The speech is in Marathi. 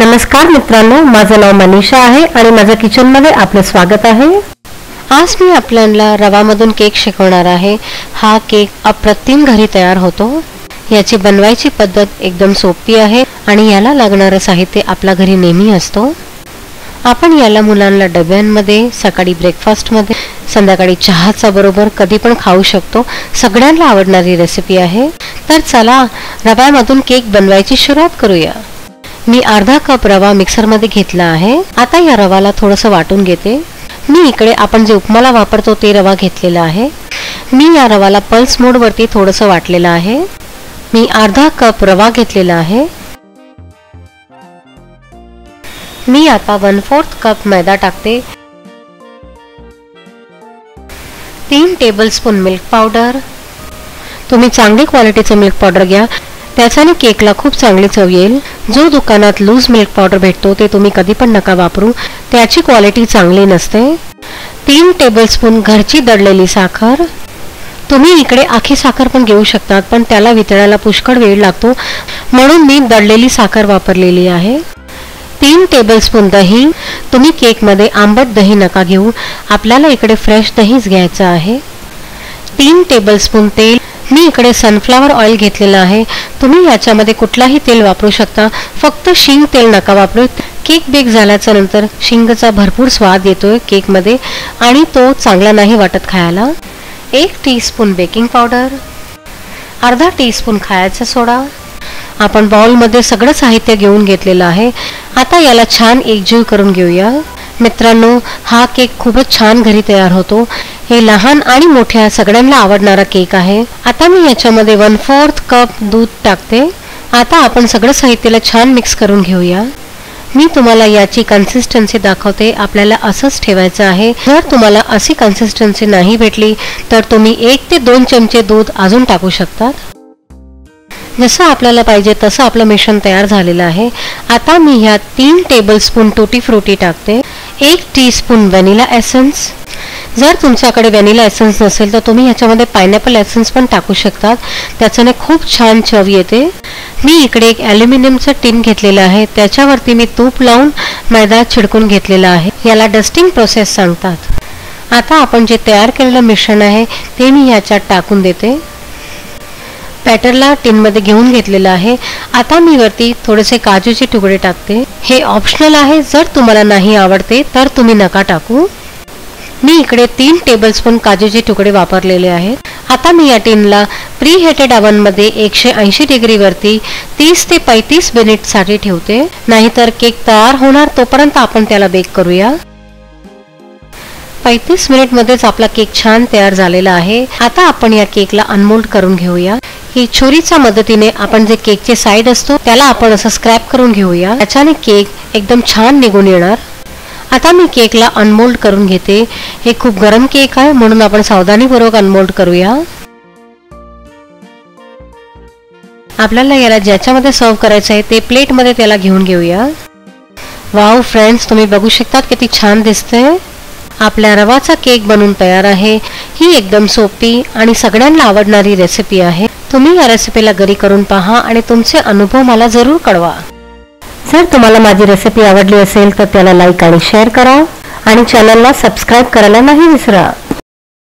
नमस्कार मित्रांनो माझं नाव मनीषा आहे आणि माझ्या किचनमध्ये आपलं स्वागत आहे. आज मी आपल्याला रवामधून केक शिकवणार आहे. हा केक अप्रतिम घरी तयार होतो. याची बनवायची पद्धत एकदम सोपी आहे आणि याला लागणारं साहित्य आपल्या घरी नेहमी असतो. आपण याला मुलांना डब्यांमध्ये सकाळी ब्रेकफास्टमध्ये संध्याकाळी चहाचा बरोबर कधी पण खाऊ शकतो. सगळ्यांना आवडणारी रेसिपी आहे. तर चला रव्यामधून केक बनवायची सुरुवात करूया. मी अर्धा कप रवा मिक्सरमध्ये घेतला आहे. आता या रवाला थोडंसं वाटून घेते. मी इकडे आपण जे उपमाला वापरतो ते रवा घेतलेला आहे. मी या रवाला पल्स मोडवरती थोडंसं वाटलेलं आहे. मी अर्धा कप रवा घेतलेला आहे. मी आता वन फोर्थ कप मैदा टाकते. तीन टेबलस्पून मिल्क पावडर तुम्ही चांगली क्वालिटीचं मिल्क पावडर घ्या. त्याच्याने केकला खूप चांगली चव येईल. जो दुकानात लूज मिल्क पावडर भेटतो ते तुम्ही कधी पण नका वापरू. त्याची क्वालिटी चांगली नसते. तीन टेबलस्पून घरची दडलेली साखर. तुम्ही इकडे आखी साखर पण घेऊ शकतात पण त्याला वितळायला पुष्कळ वेळ लागतो. म्हणून मी दडलेली साखर वापरलेली आहे. तीन टेबलस्पून दही. तुम्ही केकमध्ये आंबट दही नका घेऊ. आपल्याला इकडे फ्रेश दहीच घ्यायचं आहे. तीन टेबलस्पून तेल. मी इकडे सनफ्लावर ऑइल घेतलेलं आहे. तुम्ही याच्यामध्ये कुठलाही तेल वापरू शकता. फक्त शिंग तेल नका वापरू. केक बेक झाल्याच्यानंतर शिंगचा भरपूर स्वाद येतोय केकमध्ये आणि तो चांगला नाही वाटत खायला. एक टीस्पून बेकिंग पावडर अर्धा टीस्पून खायचा सोडा. आपण बाउलमध्ये सगळं साहित्य घेऊन घेतलेलं आहे. आता याला छान एकजीव करून घेऊया. मित्रांनो हा केक खूपच छान घरी तयार होतो. हे लहान आणि मोठ्या सगळ्यांना आवडणारा केक आहे. आता मी याच्यामध्ये वन फोर्थ कप दूध टाकते. आता आपण सगळं साहित्याला छान मिक्स करून घेऊया. मी तुम्हाला याची कन्सिस्टन्सी दाखवते. आपल्याला असंच ठेवायचं आहे. जर तुम्हाला अशी कन्सिस्टन्सी नाही भेटली तर तुम्ही एक ते दोन चमचे दूध अजून टाकू शकतात. जसं आपल्याला पाहिजे तसं आपलं मिश्रण तयार झालेलं आहे. आता मी ह्या तीन टेबलस्पून टुटी फ्रुटी टाकते. एक टीस्पून व्हॅनिला एसन्स जर तुमच्याकडे व्हॅनिला एसन्स नसेल तर तुम्ही ह्याच्यामध्ये पायनॅपल एसन्स पण टाकू शकतात. त्याच्याने खूप छान चव येते. मी इकडे एक ॲल्युमिनियमचं टीन घेतलेलं आहे. त्याच्यावरती मी तूप लावून मैदा छिडकून घेतलेला आहे. याला डस्टिंग प्रोसेस सांगतात. आता आपण जे तयार केलेलं मिश्रण आहे ते मी ह्याच्यात टाकून देते. पॅटरला टीनमध्ये घेऊन घेतलेलं आहे. आता मी वरती थोडेसे काजूचे तुकडे टाकते. हे ऑप्शनल आहे. जर तुम्हाला नाही आवडते तर तुम्ही नका टाकू. मी इकडे तीन टेबलस्पून काजूचे तुकडे वापरलेले आहेत. आता मी या टीनला प्री हेटेडमध्ये एकशे ऐंशी डिग्रीवरती तीस ते पैतीस मिनिटसाठी ठेवते. नाहीतर केक तयार होणार तोपर्यंत आपण त्याला बेक करूया. पैतीस मिनिटमध्येच आपला केक छान तयार झालेला आहे. आता आपण या केकला अनमोल्ड करून घेऊया. ही छुरीच्या मदतीने आपण जे केकचे साईड असतो त्याला आपण असं स्क्रॅप करून घेऊया. त्याच्याने केक एकदम छान निघून येणार. आता मी केकला अनमोल्ड करून घेते. हे खूप गरम केक आहे म्हणून आपण सावधानीपूर्वक अनमोल्ड करूया. आपल्याला याला ज्याच्यामध्ये सर्व करायचं आहे ते प्लेटमध्ये त्याला घेऊन घेऊया. वाव फ्रेंड्स तुम्ही बघू शकतात किती छान दिसते आपल्या रवाचा केक बनून तयार आहे. ही एकदम सोपी आणि सगळ्यांना आवडणारी रेसिपी आहे. तुम्ही या रेसिपीला घरी करून पहा आणि तुमचे अनुभव मला जरूर कळवा. जर तुम्हाला माझी रेसिपी आवडली असेल तर त्याला लाईक आणि शेअर करा. आणि चॅनलला सबस्क्राईब करायला नाही विसरा.